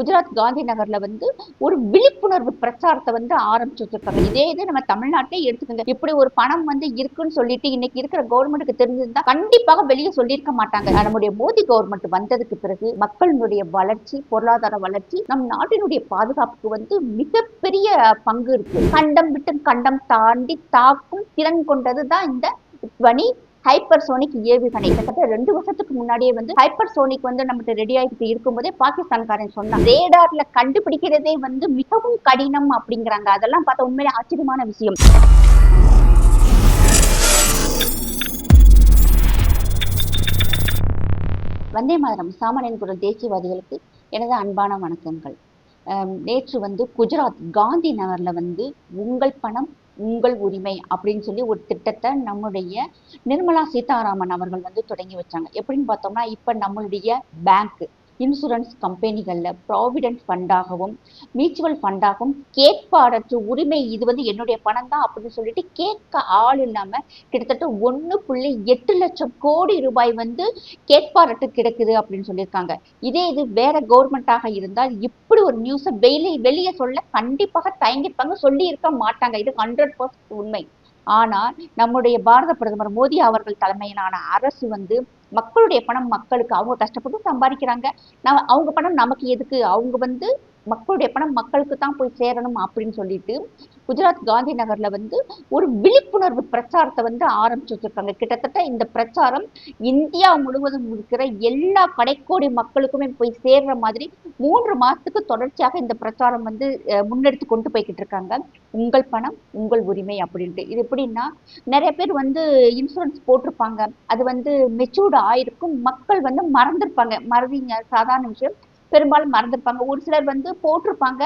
குஜராத் காந்தி நகர்ல வந்து ஒரு விழிப்புணர்வு பிரச்சாரத்தை வந்து ஆரம்பிச்சு வச்சிருக்காங்க. இதே இது நம்ம தமிழ்நாட்டிலே எடுத்துக்கோங்க. இப்படி ஒரு பணம் வந்து இருக்குன்னு சொல்லிட்டு இன்னைக்கு இருக்கிற கவர்மெண்ட்டுக்கு தெரிஞ்சிருந்தா கண்டிப்பாக வெளியே சொல்லியிருக்க மாட்டாங்க. நம்முடைய மோடி கவர்மெண்ட் வந்ததுக்கு பிறகு மக்களினுடைய வளர்ச்சி பொருளாதார வளர்ச்சி நம் நாட்டினுடைய பாதுகாப்புக்கு வந்து மிகப்பெரிய பங்கு இருக்கு. கண்டம் விட்டு கண்டம் தாண்டி தாக்கும் திறன் கொண்டது தான் இந்த வணி ஹைப்பர்சோனிக் ஏவுகணை கிட்டத்தட்ட ரெண்டு வருஷத்துக்கு முன்னாடியே வந்து ஹைப்பர்சோனிக் வந்து நம்மகிட்ட ரெடி ஆகிட்டு இருக்கும்போதே பாகிஸ்தான்காரன் சொன்னான். ரேடார்ல கண்டுபிடிக்கிறதே வந்து மிகவும் கடினம் அப்படிங்கிறாங்க. அதெல்லாம் பார்த்தா உண்மையிலே ஆச்சரியமான விஷயம். வந்தே மாதரம். சாமானியன் குரல் தேசியவாதிகளுக்கு எனது அன்பான வணக்கங்கள். நேற்று வந்து குஜராத் காந்தி நகரில் வந்து உங்கள் பணம் உங்கள் உரிமை அப்படின்னு சொல்லி ஒரு திட்டத்தை நம்முடைய நிர்மலா சீதாராமன் அவர்கள் வந்து தொடங்கி வச்சாங்க. எப்படின்னு பார்த்தோம்னா இப்ப நம்மளுடைய பேங்க் இன்சூரன்ஸ் கம்பெனிகளில் ப்ராவிடென்ட் ஃபண்டாகவும் மியூச்சுவல் ஃபண்டாகவும் கேட்பாடற்று உரிமை. இது வந்து என்னுடைய பணம் தான் அப்படின்னு சொல்லிட்டு கேட்க ஆள் இல்லாமல் கிட்டத்தட்ட ஒன்று புள்ளி எட்டு லட்சம் கோடி ரூபாய் வந்து கேட்பாடற்று கிடக்குது அப்படின்னு சொல்லியிருக்காங்க. இதே இது வேற கவர்மெண்ட்டாக இருந்தால் இப்படி ஒரு நியூஸை வெளியே வெளியே சொல்ல கண்டிப்பாக தயங்கிருப்பாங்க சொல்லியிருக்க மாட்டாங்க. இது ஹண்ட்ரட் பர்சன்ட் உண்மை. ஆனால் நம்முடைய பாரத பிரதமர் மோடி அவர்கள் தலைமையிலான அரசு வந்து மக்களுடைய பணம் மக்களுக்கு அவங்க கஷ்டப்பட்டு சம்பாதிக்கிறாங்க. நம்ம அவங்க பணம் நமக்கு எதுக்கு? அவங்க வந்து மக்களுடைய பணம் மக்களுக்கு தான் போய் சேரணும் அப்படின்னு சொல்லிட்டு குஜராத் காந்தி நகர்ல வந்து ஒரு விழிப்புணர்வு பிரச்சாரத்தை வந்து ஆரம்பிச்சு வச்சிருக்காங்க. கிட்டத்தட்ட இந்த பிரச்சாரம் இந்தியா முழுவதும் இருக்கிற எல்லா கடைக்கோடி மக்களுக்குமே போய் சேர்ற மாதிரி மூன்று மாசத்துக்கு தொடர்ச்சியாக இந்த பிரச்சாரம் வந்து முன்னெடுத்து கொண்டு போய்கிட்டு இருக்காங்க. உங்கள் பணம் உங்கள் உரிமை அப்படின்ட்டு. இது எப்படின்னா நிறைய பேர் வந்து இன்சூரன்ஸ் போட்டிருப்பாங்க. அது வந்து மெச்சூர்டு ஆயிருக்கும். மக்கள் வந்து மறந்துருப்பாங்க. மறதிங்க. சாதாரண விஷயம். பெரும்பாலும் மறந்துருப்பாங்க. ஒரு சிலர் வந்து போட்டிருப்பாங்க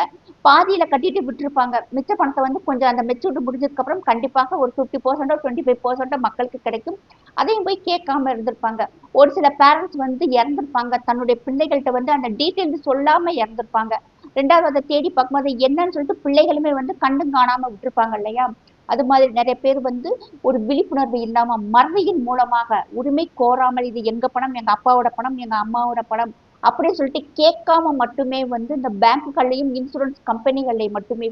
பாதியில கட்டிட்டு விட்டுருப்பாங்க. மிச்ச பணத்தை வந்து கொஞ்சம் அந்த மெச்சூர்டு முடிஞ்சதுக்கு அப்புறம் கண்டிப்பாக ஒரு ஃபிஃப்டி பர்சன்டோ டுவெண்ட்டி ஃபைவ் பர்சன்டோ மக்களுக்கு கிடைக்கும். அதையும் போய் கேட்காம இருந்திருப்பாங்க. ஒரு சில பேரண்ட்ஸ் வந்து இறந்துருப்பாங்க. தன்னுடைய பிள்ளைகள்கிட்ட வந்து அந்த டீட்டெயில்ஸ் சொல்லாம இறந்துருப்பாங்க. ரெண்டாவது அதை தேடி பார்க்கும்போது என்னன்னு சொல்லிட்டு பிள்ளைகளுமே வந்து கண்டும் காணாம விட்டுருப்பாங்க இல்லையா? அது மாதிரி நிறைய பேர் வந்து ஒரு விழிப்புணர்வு இல்லாம மறதியின் மூலமாக உரிமை கோராமல் இது எங்க பணம்? எங்க அப்பாவோட பணம் எங்க அம்மாவோட பணம் அப்படின்னு சொல்லிட்டு கேட்காம மட்டுமே வந்து இந்த பேங்க்குகள்லையும் இன்சூரன்ஸ் கம்பெனிகள்லையும் மட்டுமே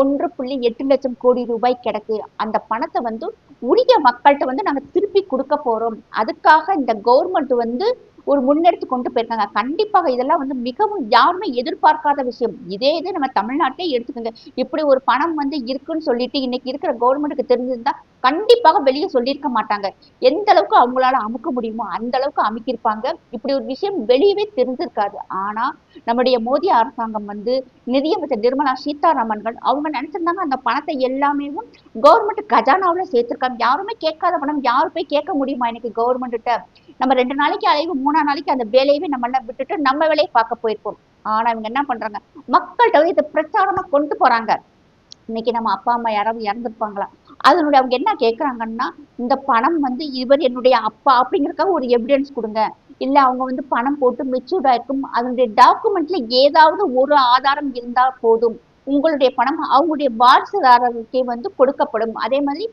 ஒன்று புள்ளி எட்டு லட்சம் கோடி ரூபாய் கிடக்கு. அந்த பணத்தை வந்து உரிய மக்கள்கிட்ட வந்து நாங்க திருப்பி கொடுக்க போறோம். அதுக்காக இந்த கவர்மெண்ட் வந்து ஒரு முன்னெடுத்து கொண்டு போயிருக்காங்க. கண்டிப்பாக இதெல்லாம் வந்து மிகவும் யாருமே எதிர்பார்க்காத விஷயம். இதே இது நம்ம தமிழ்நாட்டிலே எடுத்துக்கோங்க. இப்படி ஒரு பணம் வந்து இருக்குன்னு சொல்லிட்டு இன்னைக்கு இருக்கிற கவர்மெண்ட்டுக்கு தெரிஞ்சிருந்தா கண்டிப்பாக வெளியே சொல்லியிருக்க மாட்டாங்க. எந்த அளவுக்கு அவங்களால அமுக்க முடியுமோ அந்த அளவுக்கு அமுக்கியிருப்பாங்க. இப்படி ஒரு விஷயம் வெளியவே தெரிஞ்சிருக்காது. ஆனா நம்முடைய மோடி அரசாங்கம் வந்து நிதியமைச்சர் நிர்மலா சீதாராமன்கள் அவங்க நினைச்சிருந்தாங்க அந்த பணத்தை எல்லாமே கவர்மெண்ட் கஜானாவுல சேர்த்திருக்காங்க. யாருமே கேட்காத பணம் யாரு போய் கேட்க முடியுமா இன்னைக்கு கவர்மெண்ட்ட நம்ம ரெண்டு நாளைக்கு அலைவு மூணா நாளைக்கு அந்த வேலையவே நம்ம எல்லாம் விட்டுட்டு நம்ம வேலையை பார்க்க போயிருப்போம். ஆனா இவங்க என்ன பண்றாங்க? மக்கள்கிட்ட இதை பிரச்சாரமா கொண்டு போறாங்க. இன்னைக்கு நம்ம அப்பா அம்மா யாராவது இறந்துருப்பாங்களா? அதனுடைய அவங்க என்ன கேட்குறாங்கன்னா இந்த பணம் வந்து இவர் என்னுடைய அப்பா அப்படிங்கிறக்காக ஒரு எவிடன்ஸ் கொடுங்க. இல்ல அவங்க வந்து பணம் போட்டு மெச்சூர்டாக ஆயிருக்கும். அதனுடைய டாக்குமெண்ட்ல ஏதாவது ஒரு ஆதாரம் இருந்தா போதும். உங்களுடைய பணம் அவங்களுடைய வாரிசுதாரர்களுக்கே வந்து கொடுக்கப்படும். அதே மாதிரி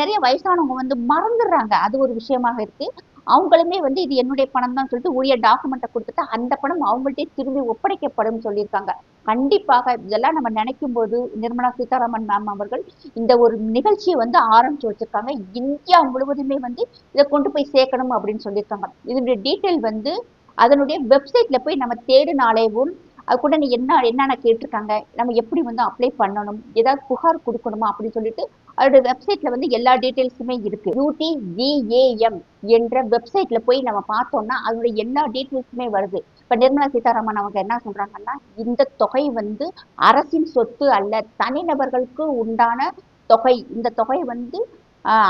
நிறைய வயசானவங்க வந்து மறந்துடுறாங்க. அது ஒரு விஷயமாக இருக்கு. அவங்களுமே வந்து இது என்னுடைய பணம் தான் சொல்லிட்டு உரிய டாக்குமெண்ட்டை கொடுத்துட்டு அந்த பணம் அவங்கள்ட்டே திரும்பி ஒப்படைக்கப்படும் சொல்லியிருக்காங்க. கண்டிப்பாக இதெல்லாம் நம்ம நினைக்கும் போது நிர்மலா சீதாராமன் மேம் அவர்கள் இந்த ஒரு நிகழ்ச்சியை வந்து ஆரம்பிச்சு வச்சிருக்காங்க. இந்தியா முழுவதுமே வந்து இதை கொண்டு போய் சேர்க்கணும் அப்படின்னு சொல்லியிருக்காங்க. இதனுடைய டீட்டெயில் வந்து அதனுடைய வெப்சைட்ல போய் நம்ம தேடினாலேவும் அது கூட நீ என்ன என்னென்ன கேட்டிருக்காங்க நம்ம எப்படி வந்து அப்ளை பண்ணணும் ஏதாவது புகார் கொடுக்கணுமா அப்படின்னு சொல்லிட்டு அதோட வெப்சைட்ல வந்து எல்லா டீட்டெயில்ஸுமே இருக்கு. யூடிஜிஏஎம் என்ற வெப்சைட்ல போய் நம்ம பார்த்தோம்னா அதோட எல்லா டீட்டெயில்ஸுமே வருது. இப்போ நிர்மலா சீதாராமன் அவங்க என்ன சொல்றாங்கன்னா இந்த தொகை வந்து அரசின் சொத்து அல்ல தனிநபர்களுக்கு உண்டான தொகை. இந்த தொகை வந்து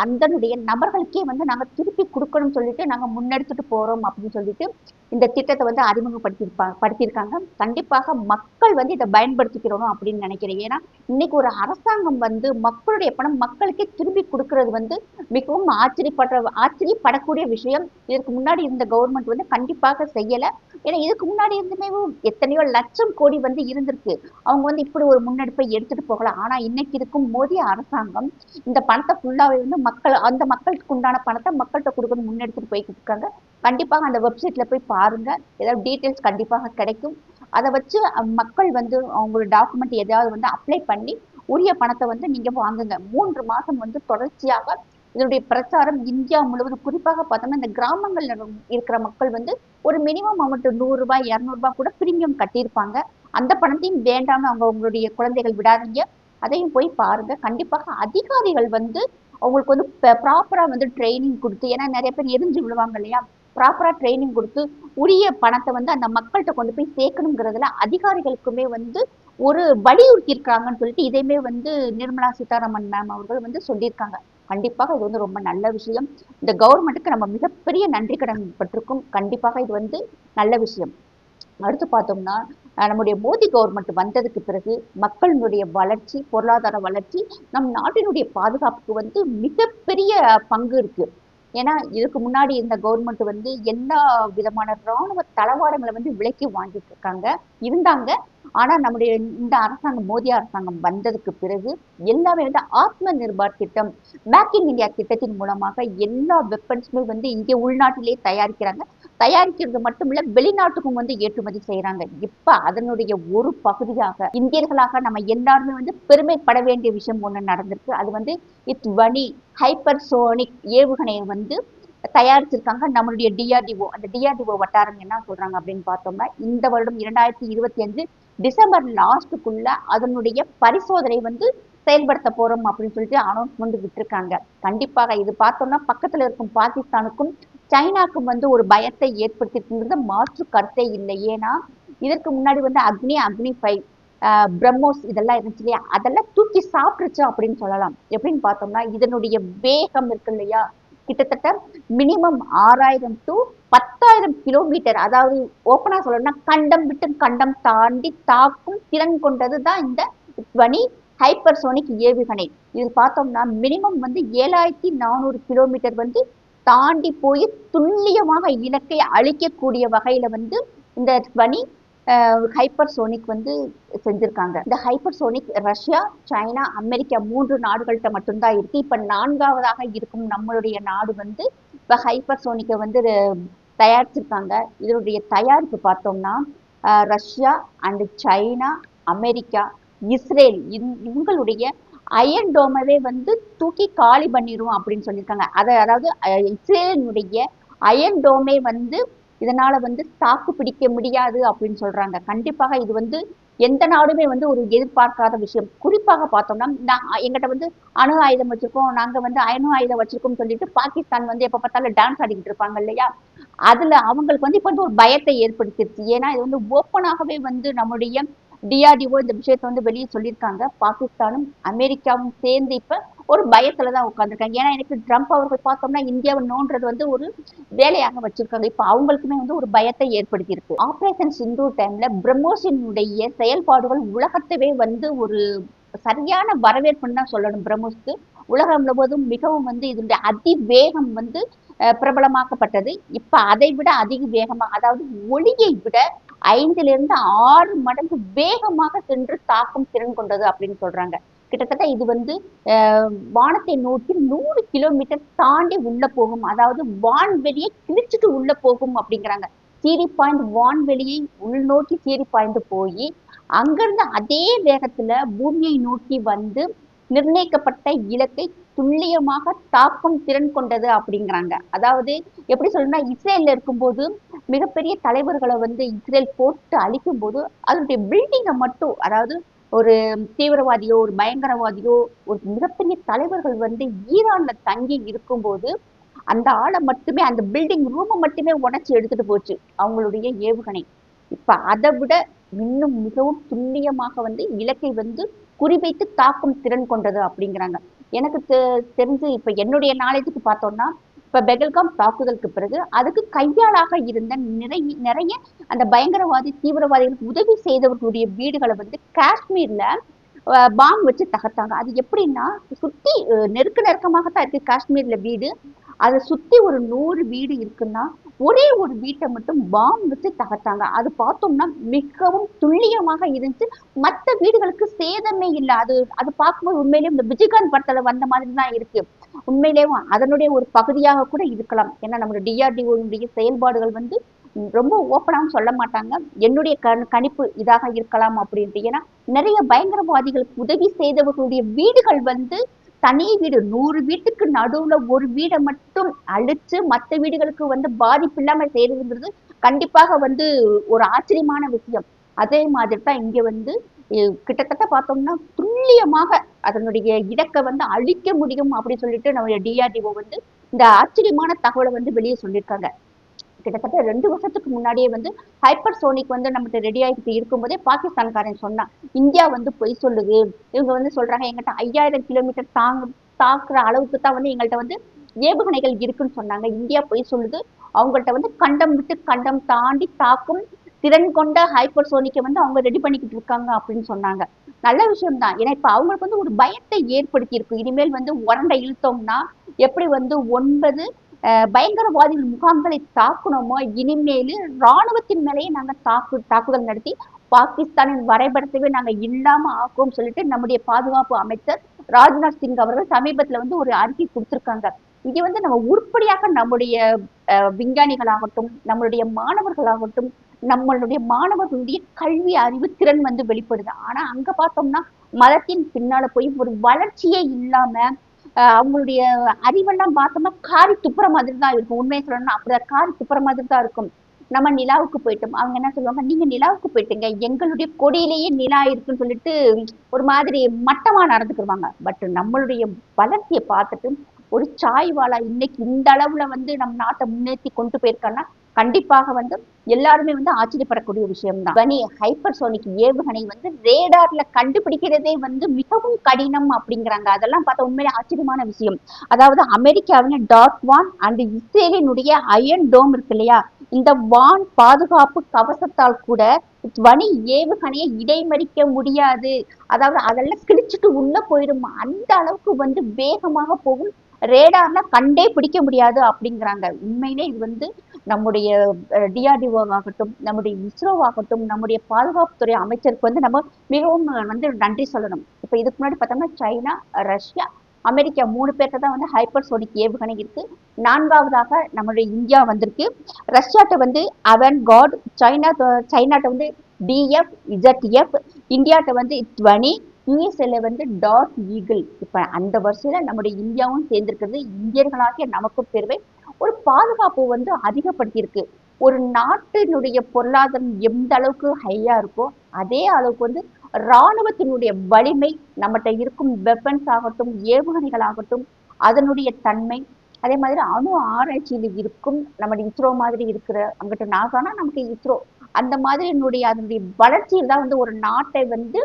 அந்தனுடைய நபர்களுக்கே வந்து நாங்கள் திருப்பி கொடுக்கணும்னு சொல்லிட்டு நாங்கள் முன்னெடுத்துட்டு போகிறோம் அப்படின்னு சொல்லிட்டு இந்த திட்டத்தை வந்து அறிமுகப்படுத்தியிருப்பாங்க படுத்தியிருக்காங்க. கண்டிப்பாக மக்கள் வந்து இதை பயன்படுத்திக்கிறணும் அப்படின்னு நினைக்கிறேன். ஏன்னா இன்னைக்கு ஒரு அரசாங்கம் வந்து மக்களுடைய பணம் மக்களுக்கே திரும்பி கொடுக்கறது வந்து மிகவும் ஆச்சரியப்படுற ஆச்சரியப்படக்கூடிய விஷயம். இதற்கு முன்னாடி இருந்த கவர்மெண்ட் வந்து கண்டிப்பாக செய்யல. ஏன்னா இதுக்கு முன்னாடி இருந்துமே எத்தனையோ லட்சம் கோடி வந்து இருந்திருக்கு. அவங்க வந்து இப்படி ஒரு முன்னெடுப்பை எடுத்துட்டு போகலாம் ஆனா இன்னைக்கு இருக்கும் மோடி அரசாங்கம் இந்த பணத்தை ஃபுல்லாகவே வந்து மக்கள் அந்த மக்களுக்கு உண்டான பணத்தை மக்கள்கிட்ட கொடுக்கணும் முன்னெடுத்துட்டு போய்கிட்டு இருக்காங்க. கண்டிப்பாக அந்த வெப்சைட்ல போய் பாருங்க. ஏதாவது டீட்டெயில்ஸ் கண்டிப்பாக கிடைக்கும். அதை வச்சு மக்கள் வந்து அவங்களோட டாக்குமெண்ட் எதாவது வந்து அப்ளை பண்ணி உரிய பணத்தை வந்து நீங்க வாங்குங்க. மூன்று மாசம் வந்து தொடர்ச்சியாக இதனுடைய பிரச்சாரம் இந்தியா முழுவதும். குறிப்பாக பார்த்தோம்னா இந்த கிராமங்கள்ல இருக்கிற மக்கள் வந்து ஒரு மினிமம் அமௌண்ட் நூறு ரூபாய் இருநூறு கூட பிரீமியம் கட்டியிருப்பாங்க. அந்த பணத்தையும் வேண்டாம அவங்க அவங்களுடைய குழந்தைகள் விடாதீங்க. அதையும் போய் பாருங்க. கண்டிப்பாக அதிகாரிகள் வந்து அவங்களுக்கு வந்து ப்ராப்பரா வந்து ட்ரைனிங் கொடுத்து ஏன்னா நிறைய பேர் எரிஞ்சு விழுவாங்க இல்லையா? ப்ராப்பராக ட்ரைனிங் கொடுத்து உரிய பணத்தை வந்து அந்த மக்கள்கிட்ட கொண்டு போய் சேர்க்கணுங்கிறதுல அதிகாரிகளுக்குமே வந்து ஒரு வலியுறுத்தி இருக்காங்கன்னு சொல்லிட்டு இதையுமே வந்து நிர்மலா சீதாராமன் மேம் அவர்கள் வந்து சொல்லியிருக்காங்க. கண்டிப்பாக இது வந்து ரொம்ப நல்ல விஷயம். இந்த கவர்மெண்ட்டுக்கு நம்ம மிகப்பெரிய நன்றி கடன் பட்டிருக்கும். கண்டிப்பாக இது வந்து நல்ல விஷயம். அடுத்து பார்த்தோம்னா நம்முடைய மோடி கவர்மெண்ட் வந்ததுக்கு பிறகு மக்களினுடைய வளர்ச்சி பொருளாதார வளர்ச்சி நம் நாட்டினுடைய பாதுகாப்புக்கு வந்து மிகப்பெரிய பங்கு இருக்குது ஏன்னா இதுக்கு முன்னாடி இந்த கவர்மெண்ட் வந்து எல்லா விதமான ராணுவ தளவாடங்களை வந்து விலைக்கு வாங்கிட்டு இருக்காங்க. இருந்தாங்க. ஆனா நம்முடைய இந்த அரசாங்கம் மோடி அரசாங்கம் வந்ததுக்கு பிறகு எல்லாமே வந்து ஆத்ம நிர்பார் திட்டம் மேக் இன் இந்தியா திட்டத்தின் மூலமாக எல்லா வெப்பன்ஸுமே வந்து இங்கே உள்நாட்டிலேயே தயாரிக்கிறாங்க. தயாரிக்கிறது மட்டுமில்ல வெளிநாட்டுக்கும் வந்து ஏற்றுமதி செய்யறாங்க இப்ப அதனுடைய ஒரு பகுதியாக இந்தியர்களாக நம்ம எல்லாருமே வந்து பெருமைப்பட வேண்டிய விஷயம் ஒண்ணு நடந்திருக்கு. அது வந்து இட் வனி ஹைப்பர்சோனிக் ஏவுகணையை வந்து தயாரிச்சிருக்காங்க நம்மளுடைய டிஆர்டிஓ அந்த டிஆர்டிஓ வட்டாரம் என்ன சொல்றாங்க அப்படின்னு பார்த்தோம்னா இந்த வருடம் இரண்டாயிரத்தி இருபத்தி அஞ்சு டிசம்பர் லாஸ்ட்டுக்குள்ள அதனுடைய பரிசோதனை வந்து செயல்படுத்த போறோம் அப்படின்னு சொல்லிட்டு அனௌன்ஸ்மெண்ட் விட்டுருக்காங்க. கண்டிப்பாக இது பார்த்தோம்னா பக்கத்துல இருக்கும் பாகிஸ்தானுக்கும் சைனாக்கும் வந்து ஒரு பயத்தை ஏற்படுத்திட்டு மாற்று கருத்தே இல்லை. ஏன்னா இதற்கு முன்னாடி வந்து அக்னி அக்னி ஃபைவ் பிரம்மோஸ் இதெல்லாம் இருந்துச்சு இல்லையா? அதெல்லாம் தூக்கி சாப்பிட்டுருச்சு அப்படின்னு சொல்லலாம். எப்படின்னு பார்த்தோம்னா இதனுடைய வேகம் இருக்கு இல்லையா? கிட்டத்தட்ட மினிமம் ஆறாயிரம் டு பத்தாயிரம் கிலோமீட்டர் அதாவது ஓப்பனா சொல்லணும்னா கண்டம் விட்டு கண்டம் தாண்டி தாக்கும் திறன் கொண்டது தான் இந்த துவனி ஹைப்பர்சோனிக் ஏவுகணை. இது பார்த்தோம்னா மினிமம் வந்து ஏழாயிரத்தி நானூறு கிலோமீட்டர் வந்து தாண்டி போய் துல்லியமாக இலக்கை அழிக்கக்கூடிய வகையில வந்து இந்த வனி ஹைப்பர்சோனிக் வந்து செஞ்சிருக்காங்க. இந்த ஹைப்பர்சோனிக் ரஷ்யா சைனா அமெரிக்கா மூன்று நாடுகள்கிட்ட மட்டும்தான் இருக்கு. இப்ப நான்காவதாக இருக்கும் நம்மளுடைய நாடு வந்து இப்ப ஹைப்பர்சோனிக்கை வந்து தயாரிச்சிருக்காங்க. இதனுடைய தயாரிப்பு பார்த்தோம்னா அஹ், Russia and China America Israel இந்- இவங்களுடைய அயன் டோமவே வந்து தூக்கி காலி பண்ணிடுவோம் அப்படின்னு சொல்லியிருக்காங்க. அதை அதாவது இஸ்ரேலினுடைய அயன் டோமே வந்து இதனால வந்து தாக்கு பிடிக்க முடியாது அப்படின்னு சொல்றாங்க. கண்டிப்பாக இது வந்து எந்த நாடுமே வந்து ஒரு எதிர்பார்க்காத விஷயம். குறிப்பாக பார்த்தோம்னா நான் எங்கிட்ட வந்து அணு ஆயுதம் வச்சிருக்கோம் நாங்க வந்து அணு ஆயுதம் வச்சிருக்கோம் சொல்லிட்டு பாகிஸ்தான் வந்து எப்ப பார்த்தாலும் டான்ஸ் ஆடிக்கிட்டு இருப்பாங்க இல்லையா? அதுல அவங்களுக்கு வந்து இப்ப வந்து ஒரு பயத்தை ஏற்படுத்திருச்சு. ஏன்னா இது வந்து ஓப்பனாகவே வந்து நம்முடைய டிஆர்டிஓ இந்த விஷயத்தை வந்து வெளியே சொல்லியிருக்காங்க. பாகிஸ்தானும் அமெரிக்காவும் சேர்ந்து இப்ப ஒரு பயத்துல தான் உட்காந்துருக்காங்க ஏன்னா எனக்கு ட்ரம்ப் அவர்கள் பார்த்தோம்னா இந்தியாவை நோன்றது வந்து ஒரு வேலையாக வச்சிருக்காங்க. இப்ப அவங்களுக்குமே வந்து ஒரு பயத்தை ஏற்படுத்தி இருக்கு ஆபரேஷன் சிந்து டைம்ல பிரம்மோஸினுடைய செயல்பாடுகள் உலகத்தவே வந்து ஒரு சரியான வரவேற்புன்னு தான் சொல்லணும் பிரம்மோஸ்க்கு. உலகம் முழுவதும் மிகவும் வந்து இதனுடைய அதிவேகம் வந்து அஹ், பிரபலமாக்கப்பட்டது. இப்ப அதை விட அதிக வேகமா அதாவது ஒளியை விட ஐந்திலிருந்து ஆறு மடங்கு வேகமாக சென்று தாக்கும் திறன் கொண்டது அப்படின்னு சொல்றாங்க. கிட்டத்தட்ட இது வந்து அஹ், வானத்தை நோக்கி நூறு கிலோமீட்டர் தாண்டி உள்ள போகும். அதாவது வான்வெளியை கிழிச்சிட்டு உள்ள போகும் அப்படிங்கிறாங்க. சீரி பாய்ந்து வான்வெளியை உள்நோக்கி சீரி பாய்ந்து போய் அங்கிருந்து அதே வேகத்துல பூமியை நோக்கி வந்து நிர்ணயிக்கப்பட்ட இலக்கை துல்லியமாக தாக்கும் திறன் கொண்டது அப்படிங்கிறாங்க. அதாவது எப்படி சொல்லணும்னா இஸ்ரேல்ல இருக்கும்போது மிகப்பெரிய தலைவர்களை வந்து இஸ்ரேல் போட்டு அழிக்கும் போது அதனுடைய பில்டிங்கை மட்டும் அதாவது ஒரு தீவிரவாதியோ ஒரு பயங்கரவாதியோ ஒரு மிகப்பெரிய தலைவர்கள் வந்து ஈரான்ல தங்கி இருக்கும்போது அந்த ஆளை மட்டுமே அந்த பில்டிங் ரூமை மட்டுமே உடச்சி எடுத்துட்டு போச்சு அவங்களுடைய ஏவுகணை. இப்ப அதை விட இன்னும் மிகவும் துல்லியமாக வந்து இலக்கை வந்து குறிவைத்து தாக்கும் திறன் கொண்டது அப்படிங்கிறாங்க. எனக்கு தெரிஞ்சு இப்ப என்னுடைய நாலேஜுக்கு பார்த்தோம்னா இப்ப பெகல்காம் தாக்குதலுக்கு பிறகு அதுக்கு கையாளாக இருந்த நிறைய நிறைய அந்த பயங்கரவாதி தீவிரவாதிகளுக்கு உதவி செய்தவர்களுடைய வீடுகளை வந்து காஷ்மீர்ல பாம் வச்சு தகர்த்தாங்க. அது எப்படின்னா சுத்தி நெருக்க நெருக்கமாகத்தான் இருக்கு. காஷ்மீர்ல வீடு அதை சுத்தி ஒரு நூறு வீடு இருக்குன்னா ஒரே ஒரு வீட்டை மட்டும் பாம் வச்சு தகர்த்தாங்க. அது பார்த்தோம்னா மிகவும் துல்லியமாக இருந்துச்சு. மற்ற வீடுகளுக்கு சேதமே இல்லை. அது அது பார்க்கும்போது உண்மையிலேயே இந்த விஜயகாந்த் படத்துல வந்த மாதிரி தான் இருக்கு. உண்மையிலேயும் அதனுடைய ஒரு பகுதியாக கூட இருக்கலாம். ஏன்னா நம்மளுடைய டிஆர்டிஓனுடைய செயல்பாடுகள் வந்து ரொம்ப ஓப்பனாகவும் சொல்ல மாட்டாங்க. என்னுடைய கண் கணிப்பு இதாக இருக்கலாம் அப்படின்ட்டு. ஏன்னா நிறைய பயங்கரவாதிகளுக்கு உதவி செய்தவர்களுடைய வீடுகள் வந்து தனி வீடு நூறு வீட்டுக்கு நடுவுல ஒரு வீடை மட்டும் அழிச்சு மற்ற வீடுகளுக்கு வந்து பாதிப்பு இல்லாம செய்யறதுங்கிறது கண்டிப்பாக வந்து ஒரு ஆச்சரியமான விஷயம். அதே மாதிரி தான் இங்க வந்து கிட்டத்தட்ட பார்த்தோம்னா துல்லியமாக அதனுடைய இலக்கை வந்து அழிக்க முடியும் அப்படின்னு சொல்லிட்டு நம்முடைய டிஆர்டிஓ வந்து இந்த ஆச்சரியமான தகவலை வந்து வெளியே சொல்லியிருக்காங்க. கிட்டத்தட்ட ரெண்டு வருஷத்துக்கு முன்னாடியே வந்து ஹைப்பர் சோனிக் வந்து நம்மகிட்ட ரெடி ஆகிட்டு இருக்கும்போதே பாகிஸ்தான்காரன் சொன்னான் இந்தியா வந்து பொய் சொல்லுது. இவங்க வந்து சொல்றாங்க எங்கிட்ட ஐயாயிரம் கிலோமீட்டர் தாங்க தாக்குற அளவுக்கு தான் வந்து எங்கள்கிட்ட வந்து ஏவுகணைகள் இருக்குன்னு சொன்னாங்க. இந்தியா பொய் சொல்லுது. அவங்கள்ட்ட வந்து கண்டம் விட்டு கண்டம் தாண்டி தாக்கும் திறன் கொண்ட ஹைப்பர் சோனிக்கை வந்து அவங்க ரெடி பண்ணிக்கிட்டு இருக்காங்க அப்படின்னு சொன்னாங்க. நல்ல விஷயம் தான். ஏன்னா இப்போ அவங்களுக்கு வந்து ஒரு பயத்தை ஏற்படுத்தி இருக்கு இனிமேல் வந்து உரண்டை இழுத்தோம்னா எப்படி வந்து ஒன்பது அஹ், பயங்கரவாதிகள் முகாம்களை தாக்கணுமோ? இனிமேல் ராணுவத்தின் மேலேயே நாங்க தாக்கு தாக்குதல் நடத்தி பாகிஸ்தானின் வரைபடத்தையே நாங்க இல்லாம ஆக்குவோம் சொல்லிட்டு நம்முடைய பாதுகாப்பு அமைச்சர் ராஜ்நாத் சிங் அவர்கள் சமீபத்துல வந்து ஒரு அறிக்கை கொடுத்திருக்காங்க. இது வந்து நம்ம உருப்படியாக நம்முடைய அஹ், விஞ்ஞானிகளாகட்டும் நம்மளுடைய மாணவர்களாகட்டும் நம்மளுடைய மாணவர்களுடைய கல்வி அறிவு திறன் வந்து வெளிப்படுது. ஆனா அங்க பார்த்தோம்னா மதத்தின் பின்னால போய் ஒரு வளர்ச்சியே இல்லாம அவங்களுடைய அறிவெல்லாம் பார்த்தோம்னா காரி துப்புற மாதிரி தான் இருக்கும். உண்மையை சொல்லணும்னா அப்படிதான். காரி துப்புற மாதிரி தான் இருக்கும். நம்ம நிலாவுக்கு போயிட்டோம். அவங்க என்ன சொல்லுவாங்க? நீங்க நிலாவுக்கு போயிட்டீங்க. எங்களுடைய கொடியிலேயே நிலா இருக்குன்னு சொல்லிட்டு ஒரு மாதிரி மட்டமா நடந்துக்கிடுவாங்க பட் நம்மளுடைய வளர்ச்சியை பார்த்துட்டு ஒரு சாய்வாலா இன்னைக்கு இந்த அளவுல வந்து நம்ம நாட்டை முன்னேற்றி கொண்டு போயிருக்கான்னா கண்டிப்பாக வந்து எல்லாருமே வந்து ஆச்சரியப்படக்கூடிய விஷயம் தான் பனி ஹைப்பர்சோனிக் ஏவுகணை வந்து ரேடார்ல கண்டுபிடிக்கிறதே வந்து மிகவும் கடினம் அப்படிங்கிறாங்க. அதெல்லாம் பார்த்தா உண்மையிலே ஆச்சரியமான விஷயம். அதாவது அமெரிக்காவின் டாட் வான் அண்ட் இஸ்ரேலினுடைய அயன் டோம் இருக்கு இல்லையா? இந்த வான் பாதுகாப்பு கவசத்தால் கூட வனி ஏவுகணையை இடைமறிக்க முடியாது. அதாவது அதெல்லாம் கிழிச்சிட்டு உள்ள போயிடும் அந்த அளவுக்கு வந்து வேகமாக போகும். ரேடார்ல கண்டே பிடிக்க முடியாது அப்படிங்கிறாங்க. உண்மையிலே இது வந்து நம்முடைய டிஆர்டிஓ ஆகட்டும் நம்முடைய இஸ்ரோ ஆகட்டும் நம்முடைய பாதுகாப்புத்துறை அமைச்சருக்கு வந்து நம்ம மிகவும் வந்து நன்றி சொல்லணும். இப்போ இதுக்கு முன்னாடி பார்த்தோம்னா சைனா ரஷ்யா அமெரிக்கா மூணு பேர்கிட்ட தான் வந்து ஹைப்பர்சோனிக் ஏவுகணை இருக்கு. நான்காவதாக நம்மளுடைய இந்தியா வந்திருக்கு. ரஷ்யாட்ட வந்து அவன் காட் சைனா சைனாட்ட வந்து டிஎஃப் இசட்எஃப் இந்தியாட்ட வந்து டுவனி யூஎஸ்ஏல வந்து டாட் ஈகிள். இப்போ அந்த வரிசையில் நம்முடைய இந்தியாவும் சேர்ந்திருக்கிறது. இந்தியர்களாகிய நமக்கும் பெருமை. ஒரு பாதுகாப்பு வந்து அதிகப்படுத்தியிருக்கு. ஒரு நாட்டினுடைய பொருளாதாரம் எந்த அளவுக்கு ஹையா இருக்கோ அதே அளவுக்கு வந்து இராணுவத்தினுடைய வலிமை நம்மகிட்ட இருக்கும் வெப்பன்ஸ் ஆகட்டும் ஏவுகணைகள் ஆகட்டும் அதனுடைய தன்மை அதே மாதிரி அணு ஆராய்ச்சியில் இருக்கும் நம்முடைய இஸ்ரோ மாதிரி இருக்கிற அங்கிட்ட நாசானா நமக்கு இஸ்ரோ. அந்த மாதிரி என்னுடைய அதனுடைய வளர்ச்சியில் தான் வந்து ஒரு நாட்டை வந்து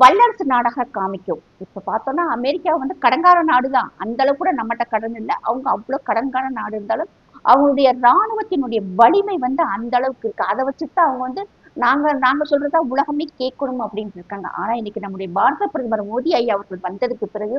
வல்லரசு நாடாக காமிக்கும். இப்ப பார்த்தோம்னா அமெரிக்கா வந்து கடங்கார நாடு தான் அந்த அளவு கூட நம்மகிட்ட கடன் இல்லை. அவங்க அவ்வளவு கடங்கார நாடு இருந்தாலும் அவங்களுடைய இராணுவத்தினுடைய வலிமை வந்து அந்த அளவுக்கு இருக்கு. அதை வச்சுட்டு அவங்க வந்து நாங்க நாங்க சொல்றதா உலகமே கேட்கணும் அப்படின்னு இருக்காங்க. ஆனா இன்னைக்கு நம்முடைய பாரத பிரதமர் மோடி ஐயா அவர்கள் வந்ததுக்கு பிறகு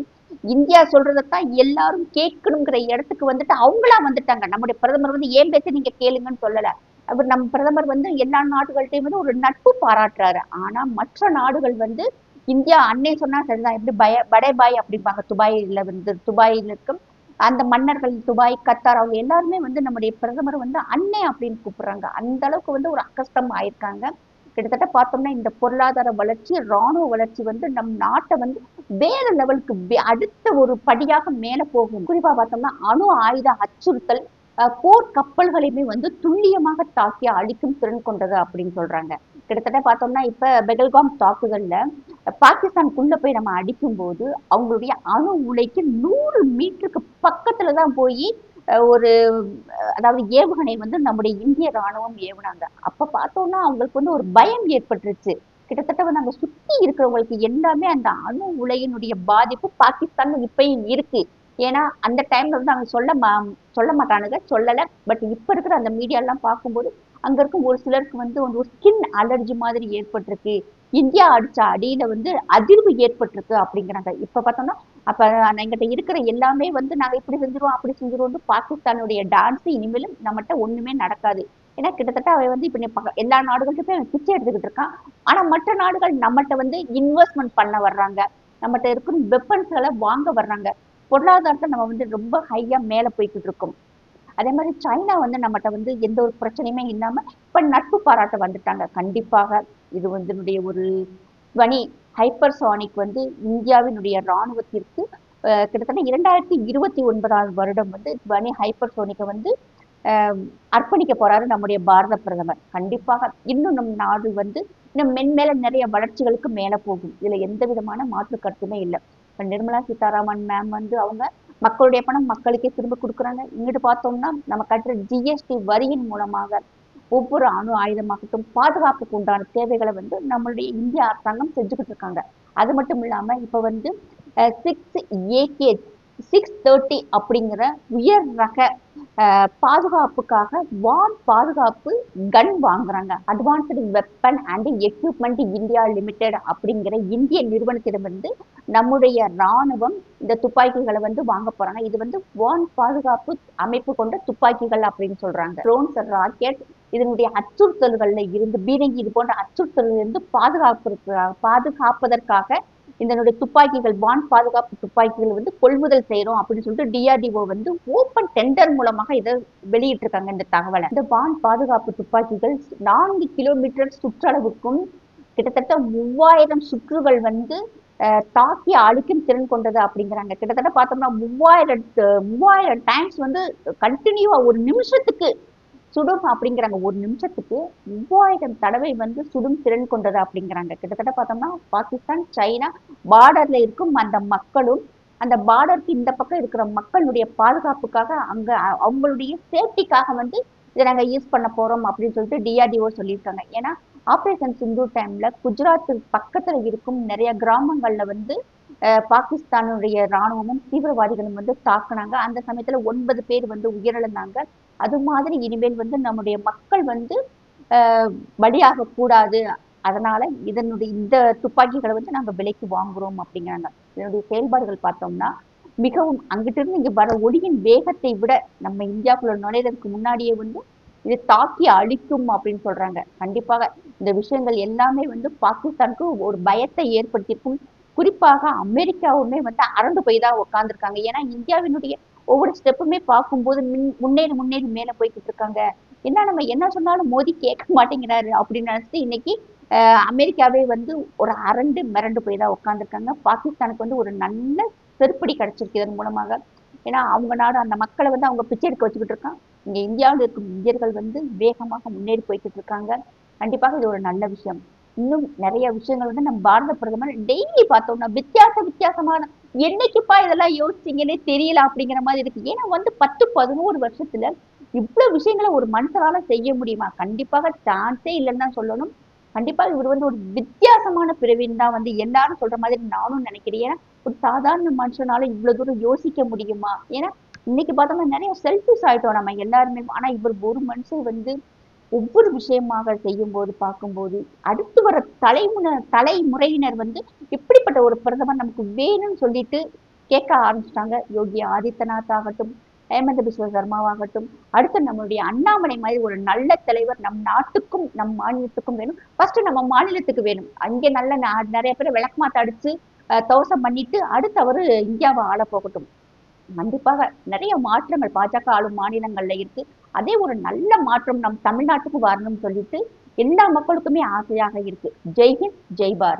இந்தியா சொல்றதைத்தான் எல்லாரும் கேட்கணுங்கிற இடத்துக்கு வந்துட்டு அவங்களா வந்துட்டாங்க. நம்முடைய பிரதமர் வந்து ஏன் பேச நீங்க கேளுங்கன்னு சொல்லல. அவர் நம் பிரதமர் வந்து எல்லா நாடுகள்கிட்டயும் வந்து ஒரு நட்பு பாராட்டுறாரு. ஆனா மற்ற நாடுகள் வந்து இந்தியா அன்னை சொன்னா சரிதான். எப்படி பய படைபாய் அப்படிம்பாங்க. துபாயில வந்து துபாயில் இருக்கும். அந்த மன்னர்கள் துபாய் கத்தார் அவங்க எல்லாருமே வந்து நம்முடைய பிரதமர் வந்து அன்னை அப்படின்னு கூப்பிடுறாங்க. அந்த அளவுக்கு வந்து ஒரு அக்கஷ்டம் ஆயிருக்காங்க. கிட்டத்தட்ட பார்த்தோம்னா இந்த பொருளாதார வளர்ச்சி ராணுவ வளர்ச்சி வந்து நம் நாட்டை வந்து வேற லெவலுக்கு அடுத்த ஒரு படியாக மேல போகும். குறிப்பா பார்த்தோம்னா அணு ஆயுத அச்சுறுத்தல் போர் கப்பல்களையுமே வந்து துல்லியமாக தாக்கி அழிக்கும் திறன் கொண்டது அப்படின்னு சொல்றாங்க. கிட்டத்தட்ட பார்த்தோம்னா இப்ப பெகல்காம் தாக்குதல்ல பாகிஸ்தானுக்குள்ள போய் நம்ம அடிக்கும்போது அவங்களுடைய அணு உலைக்கு நூறு மீட்டருக்கு பக்கத்துல தான் போய் ஒரு அதாவது ஏவுகணை வந்து நம்முடைய இந்திய ராணுவம் ஏவுனாங்க. அப்ப பார்த்தோம்னா அவங்களுக்கு வந்து ஒரு பயம் ஏற்பட்டுருச்சு. கிட்டத்தட்ட வந்து அங்க சுத்தி இருக்கிறவங்களுக்கு எல்லாமே அந்த அணு உலையினுடைய பாதிப்பு பாகிஸ்தான்ல இப்பயும் இருக்கு. ஏன்னா அந்த டைம்ல வந்து அவங்க சொல்ல மா சொல்ல மாட்டானுங்க சொல்லல. பட் இப்ப இருக்கிற அந்த மீடியா எல்லாம் பார்க்கும்போது அங்க இருக்கும் ஒரு சிலருக்கு வந்து ஒரு ஸ்கின் அலர்ஜி மாதிரி ஏற்பட்டிருக்கு. இந்தியா அடிச்ச அடியில வந்து அதிர்வு ஏற்பட்டிருக்கு அப்படிங்கிறாங்க. இப்ப பார்த்தோம்னா அப்ப எங்கிட்ட இருக்கிற எல்லாமே வந்து நாங்க இப்படி செஞ்சிருவோம் அப்படி செஞ்சிருவோம் பாகிஸ்தானுடைய டான்ஸ் இனிமேலும் நம்மகிட்ட ஒண்ணுமே நடக்காது. ஏன்னா கிட்டத்தட்ட அவன் வந்து இப்ப எல்லா நாடுகள்கிட்ட அவன் பிச்சை எடுத்துக்கிட்டு இருக்கான். ஆனா மற்ற நாடுகள் நம்மகிட்ட வந்து இன்வெஸ்ட்மெண்ட் பண்ண வர்றாங்க. நம்மகிட்ட இருக்கும் வெப்பன்ஸ்களை வாங்க வர்றாங்க. பொருளாதாரத்தை நம்ம வந்து ரொம்ப ஹையா மேல போய்கிட்டு இருக்கோம். அதே மாதிரி சைனா வந்து நம்மகிட்ட வந்து எந்த ஒரு பிரச்சனையுமே இல்லாம இப்ப நட்பு பாராட்ட வந்துட்டாங்க. கண்டிப்பாக இது வந்து ஒரு துவனி ஹைப்பர்சானிக் வந்து இந்தியாவினுடைய இராணுவத்திற்கு கிட்டத்தட்ட இரண்டாயிரத்தி இருபத்தி ஒன்பதாவது வருடம் வந்து துவனி ஹைப்பர்சோனிக்கை வந்து அர்ப்பணிக்க போறாரு நம்முடைய பாரத பிரதமர். கண்டிப்பாக இன்னும் நம் நாடு வந்து இன்னும் மென்மேல நிறைய வளர்ச்சிகளுக்கு மேல போகும். இதுல எந்த விதமான மாற்று கருத்துமே இல்லை. நிர்மலா சீதாராமன் மேம் வந்து அவங்க மக்களுடைய பணம் மக்களுக்கே திரும்ப கொடுக்குறாங்க. இங்கிட்டு பார்த்தோம்னா நம்ம கட்டுற ஜிஎஸ்டி வரியின் மூலமாக ஒவ்வொரு அணு ஆயுதமாகட்டும் பாதுகாப்புக்கு உண்டான தேவைகளை வந்து நம்மளுடைய இந்திய அரசாங்கம் செஞ்சுக்கிட்டு இருக்காங்க. அது மட்டும் இல்லாம இப்ப வந்து சிக்ஸ் ஏகே சிக்ஸ் தேர்ட்டி அப்படிங்கிற உயர் ரக பாதுகாப்புக்காக வான் பாதுகாப்பு கன் வாங்குறாங்க. Advanced weapon and equipment India limited அப்படிங்கிற இந்திய நிறுவனத்திடமிருந்து நம்முடைய ராணுவம் இந்த துப்பாக்கிகளை வந்து வாங்க போறாங்க. இது வந்து வான் பாதுகாப்பு அமைப்பு கொண்ட துப்பாக்கிகள் அப்படின்னு சொல்றாங்க. ட்ரோன்ஸ் ராக்கெட் இதனுடைய அச்சுறுத்தல்கள்ல இருந்து பீரங்கி இது போன்ற அச்சுறுத்தல்கள் இருந்து பாதுகாப்பு பாதுகாப்பதற்காக இதனுடைய துப்பாக்கிகள் வான் பாதுகாப்பு துப்பாக்கிகள் வந்து கொள்முதல் செய்யறோம் அப்படின்னு சொல்லிட்டு டிஆர்டிஓ வந்து ஓப்பன் டெண்டர் மூலமாக இதை வெளியிட்டிருக்காங்க இந்த தகவலை. இந்த வான் பாதுகாப்பு துப்பாக்கிகள் நான்கு கிலோமீட்டர் சுற்றளவுக்கும் கிட்டத்தட்ட மூவாயிரம் சுற்றுகள் வந்து தாக்கி அழிக்கும் திறன் கொண்டது அப்படிங்கிறாங்க. கிட்டத்தட்ட பார்த்தோம்னா மூவாயிரம் மூவாயிரம் டைம்ஸ் வந்து கண்டினியூவா ஒரு நிமிஷத்துக்கு சுடும் அப்படிங்கிறாங்க. ஒரு நிமிஷத்துக்கு மூவாயிரம் தடவை வந்து சுடும் திறன் கொண்டது அப்படிங்கிறாங்க. கிட்டத்தட்ட பார்த்தோம்னா பாகிஸ்தான் சைனா பார்டர்ல இருக்கும் அந்த மக்களும் அந்த பார்டருக்கு இந்த பக்கம் இருக்கிற மக்களுடைய பாதுகாப்புக்காக அங்க அவங்களுடைய சேஃப்டிக்காக வந்து இதை நாங்க யூஸ் பண்ண போறோம் அப்படின்னு சொல்லிட்டு டிஆர்டிஓ சொல்லியிருக்காங்க. ஏன்னா ஆபரேஷன் சிந்து டைம்ல குஜராத் பக்கத்துல இருக்கும் நிறைய கிராமங்கள்ல வந்து பாகிஸ்தானுடைய ராணுவமும் தீவிரவாதிகளும் வந்து தாக்குனாங்க. அந்த சமயத்துல ஒன்பது பேர் வந்து உயிரிழந்தாங்க. அது மாதிரி இனிமேல் வந்து நம்முடைய மக்கள் வந்து அஹ், பலியாக கூடாது. அதனால இதனுடைய இந்த துப்பாக்கிகளை வந்து நாங்க விலைக்கு வாங்குறோம் அப்படிங்கிறாங்க. இதனுடைய செயல்பாடுகள் பார்த்தோம்னா மிகவும் அங்கிட்டிருந்து இருந்து இங்க வர ஒளியின் வேகத்தை விட நம்ம இந்தியாவுக்குள்ள நுழைறதுக்கு முன்னாடியே வந்து இது தாக்கி அழிக்கும் அப்படின்னு சொல்றாங்க. கண்டிப்பாக இந்த விஷயங்கள் எல்லாமே வந்து பாகிஸ்தானுக்கு ஒரு பயத்தை ஏற்படுத்தியிருக்கும். குறிப்பாக அமெரிக்காவுமே வந்து அரண்டு போய் தான் உட்காந்துருக்காங்க ஏன்னா இந்தியாவினுடைய ஒவ்வொரு ஸ்டெப்புமே பார்க்கும்போது மின் முன்னேறி முன்னேறி மேலே போய்கிட்டு இருக்காங்க. என்ன நம்ம என்ன சொன்னாலும் மோதி கேட்க மாட்டேங்கிறாரு அப்படின்னு நினைச்சிட்டு இன்னைக்கு அமெரிக்காவே வந்து ஒரு அரண்டு மிரண்டு போய் தான் உட்காந்துருக்காங்க பாகிஸ்தானுக்கு வந்து ஒரு நல்ல செருப்படி கிடைச்சிருக்கு இதன் மூலமாக. ஏன்னா அவங்க நாடு அந்த மக்களை வந்து அவங்க பிச்சை எடுக்க வச்சுக்கிட்டு இருக்கான் இங்கே இந்தியாவில் இருக்கும் இந்தியர்கள் வந்து வேகமாக முன்னேறி போய்கிட்டு இருக்காங்க. கண்டிப்பாக இது ஒரு நல்ல விஷயம். இன்னும் நிறைய விஷயங்கள் வந்து நம்ம பாரத பிரதமர் டெய்லி பார்த்தோம்னா வித்தியாச வித்தியாசமான என்னைக்குப்பா இதெல்லாம் யோசிச்சீங்கன்னே தெரியல அப்படிங்கிற மாதிரி இருக்கு. ஏன்னா வந்து பத்து பதினோரு வருஷத்துல இவ்வளவு விஷயங்களை ஒரு மனுஷனால செய்ய முடியுமா? கண்டிப்பாக சான்ஸே இல்லைன்னு தான் சொல்லணும். கண்டிப்பா இவர் வந்து ஒரு வித்தியாசமான பிறவின்னு தான் வந்து எல்லாரும் சொல்ற மாதிரி நானும் நினைக்கிறேன். ஏன்னா ஒரு சாதாரண மனுஷனால இவ்வளவு தூரம் யோசிக்க முடியுமா? ஏன்னா இன்னைக்கு பார்த்தோம்னா நிறைய செல்ஃபிஷ் ஆயிட்டோம் நம்ம எல்லாருமே. ஆனா இவர் ஒரு மனுஷன் வந்து ஒவ்வொரு விஷயமாக செய்யும்போது பார்க்கும்போது அடுத்து வர தலைமுன தலைமுறையினர் வந்து இப்படிப்பட்ட ஒரு பிரதமர் நமக்கு வேணும்னு சொல்லிட்டு கேட்க ஆரம்பிச்சிட்டாங்க. யோகி ஆதித்யநாத் ஆகட்டும் ஹேமந்த பிஸ்வ சர்மாவாகட்டும் அடுத்து நம்மளுடைய அண்ணாமலை மாதிரி ஒரு நல்ல தலைவர் நம் நாட்டுக்கும் நம் மாநிலத்துக்கும் வேணும். ஃபர்ஸ்ட் நம்ம மாநிலத்துக்கு வேணும். அங்கே நல்ல நா- நிறைய பேர் விளக்கமாத்த அடிச்சு தவசம் தோசம் பண்ணிட்டு அடுத்து அவர் இந்தியாவை ஆள போகட்டும். கண்டிப்பாக நிறைய மாற்றங்கள் பாஜக ஆளும் மாநிலங்கள்ல இருக்கு. அதே ஒரு நல்ல மாற்றம் நம் தமிழ்நாட்டுக்கு வரணும்னு சொல்லிட்டு எல்லா மக்களுக்குமே ஆசையாக இருக்கு. ஜெய்ஹிந்த் ஜெய் பாரத்.